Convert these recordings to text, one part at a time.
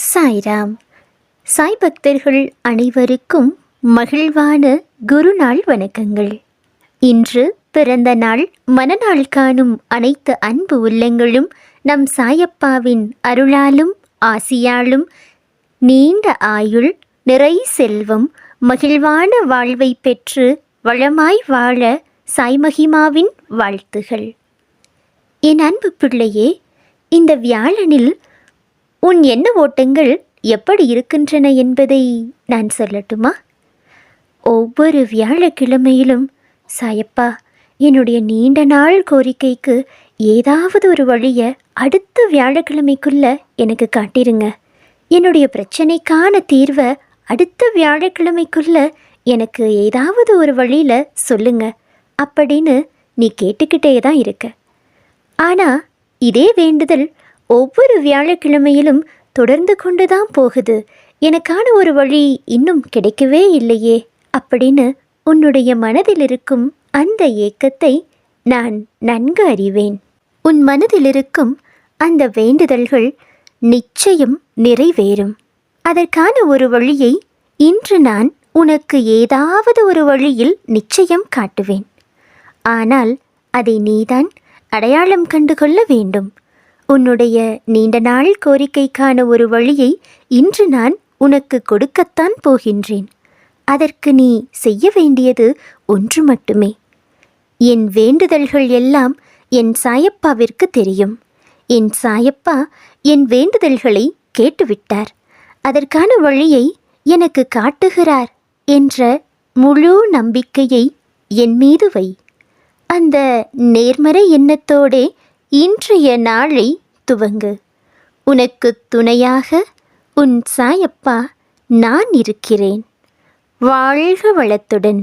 சாய்ராம். சாய் பக்தர்கள் அனைவருக்கும் மகிழ்வான குருநாள் வணக்கங்கள். இன்று பிறந்த நாள் மனநாள் காணும் அனைத்து அன்பு உள்ளங்களும் நம் சாயப்பாவின் அருளாலும் ஆசியாலும் நீண்ட ஆயுள் நிறை செல்வம் மகிழ்வான வாழ்வை பெற்று வளமாய் வாழ சாய்மகிமாவின் வாழ்த்துகள். என் அன்பு பிள்ளையே இந்த வியாழனில் உன் எண்ண ஓட்டங்கள் எப்படி இருக்கின்றன என்பதை நான் சொல்லட்டுமா? ஒவ்வொரு வியாழக்கிழமையிலும் சாயப்பா என்னுடைய நீண்ட நாள் கோரிக்கைக்கு ஏதாவது ஒரு வழியை அடுத்த வியாழக்கிழமைக்குள்ள எனக்கு காட்டிருங்க. என்னுடைய பிரச்சனைக்கான தீர்வை அடுத்த வியாழக்கிழமைக்குள்ள எனக்கு ஏதாவது ஒரு வழியில் சொல்லுங்க அப்படின்னு நீ கேட்டுக்கிட்டே தான் இருக்க. ஆனால் இதே வேண்டுதல் ஒவ்வொரு வியாழக்கிழமையிலும் தொடர்ந்து கொண்டு தான் போகுது. எனக்கான ஒரு வழி இன்னும் கிடைக்கவே இல்லையே அப்படின்னு உன்னுடைய மனதில் இருக்கும் அந்த ஏக்கத்தை நான் நன்கு அறிவேன். உன் மனதில் இருக்கும் அந்த வேண்டுதல்கள் நிச்சயம் நிறைவேறும். அதற்கான ஒரு வழியை இன்று நான் உனக்கு ஏதாவது ஒரு வழியில் நிச்சயம் காட்டுவேன். ஆனால் அதை நீதான் அடையாளம் கண்டு கொள்ள வேண்டும். உன்னுடைய நீண்ட நாள் கோரிக்கைக்கான ஒரு வழியை இன்று நான் உனக்கு கொடுக்கத்தான் போகின்றேன். அதற்கு நீ செய்ய வேண்டியது ஒன்று மட்டுமே. என் வேண்டுதல்கள் எல்லாம் என் சாயப்பாவிற்கு தெரியும். என் சாயப்பா என் வேண்டுதல்களை கேட்டுவிட்டார். அதற்கான வழியை எனக்கு காட்டுகிறார் என்ற முழு நம்பிக்கையை என் மீது வை. அந்த நேர்மறை எண்ணத்தோடே இன்றைய நாளை துவங்கு உனக்கு துணையாக உன் சாயப்பா நான் இருக்கிறேன் வாழ்க வளத்துடன்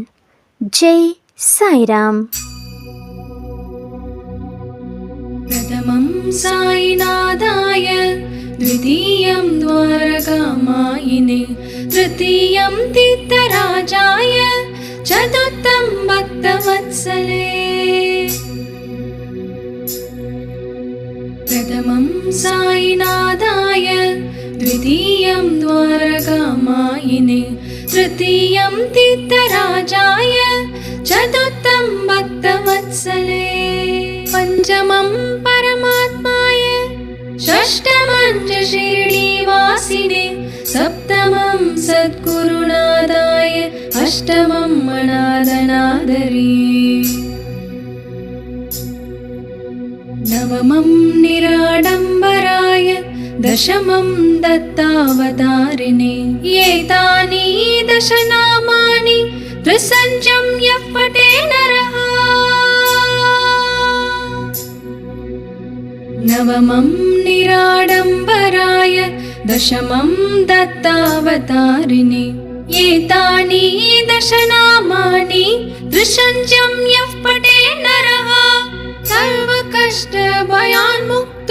ஜெய் சாய்ராம் प्रथमं साईनाथाय द्वितीयं द्वारकामायिने तृतीयं तीर्थराजाय चतुर्थं भक्तवत्सले प्रथमं साईनाथाय द्वितीयं द्वारकामायिने तृतीयं तीर्थराजाय चतुर्थं भक्तवत्सले पञ्चमं परमात्माय षष्ठमं च सप्तमं सद्गुरुनाथाय अष्टमं मनादनादरे नवमं निराडम्बराय दशमं दत्तावतारिणे। एतानि दशनामानि त्रिसञ्जं यः पटे नरः। नवमं निराडम्बराय दशमं दत्तावतारिणे। एतानि दशनामानि त्रिसञ्जं यः पटे কষ্টে বয়ান মুক্ত।